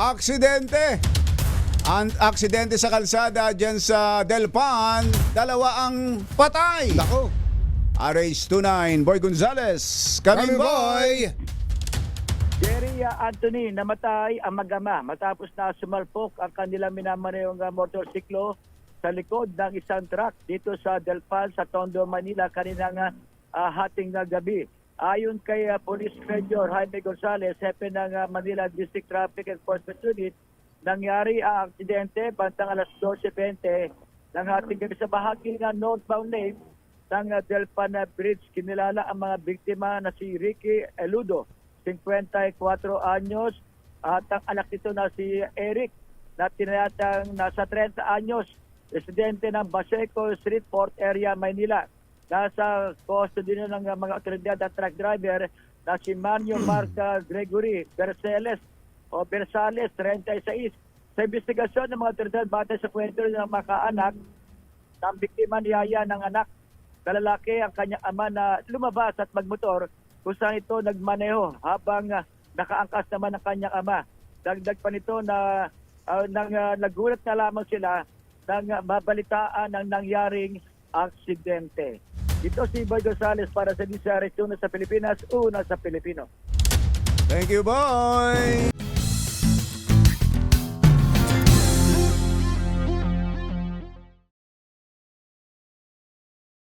aksidente. Ang aksidente sa kalsada dyan sa Delpan, dalawa ang patay. Nako. RH29, Boy Gonzales. Kami boy. Jerry uh, Anthony namatay ang magama matapos na sumalpok ang kanilang minamanayong uh, motorsiklo sa likod ng isang truck dito sa Delpan sa Tondo, Manila kaninang uh, hating na gabi. Ayon kay uh, Police Major Jaime Gonzalez, hepe ng uh, Manila District Traffic Enforcement Unit, nangyari ang aksidente bantang alas 12.20 ng hating gabi sa bahagi ng northbound lane ng uh, Delpan uh, Bridge. Kinilala ang mga biktima na si Ricky Eludo, 54 anyos, at ang anak nito na si Eric, na tinayatang nasa 30 anyos, residente ng Baseco Street Port Area, Maynila. Nasa custody na ng uh, mga otoridad at truck driver na si Manio Marca Gregory Berceles o Bersales, 36. Sa investigasyon ng mga otoridad batay sa kwento ng mga kaanak, ng biktima niyaya ng anak na lalaki ang kanyang ama na lumabas at magmotor kung saan ito nagmaneho habang ah, nakaangkas naman ang kanyang ama. Dagdag pa nito na ah, nang, ah, nagulat na lamang sila nang ah, mabalitaan ng nangyaring aksidente. Ito si Boy Gonzales para sa Disa Region sa Pilipinas, una sa Pilipino. Thank you, boy.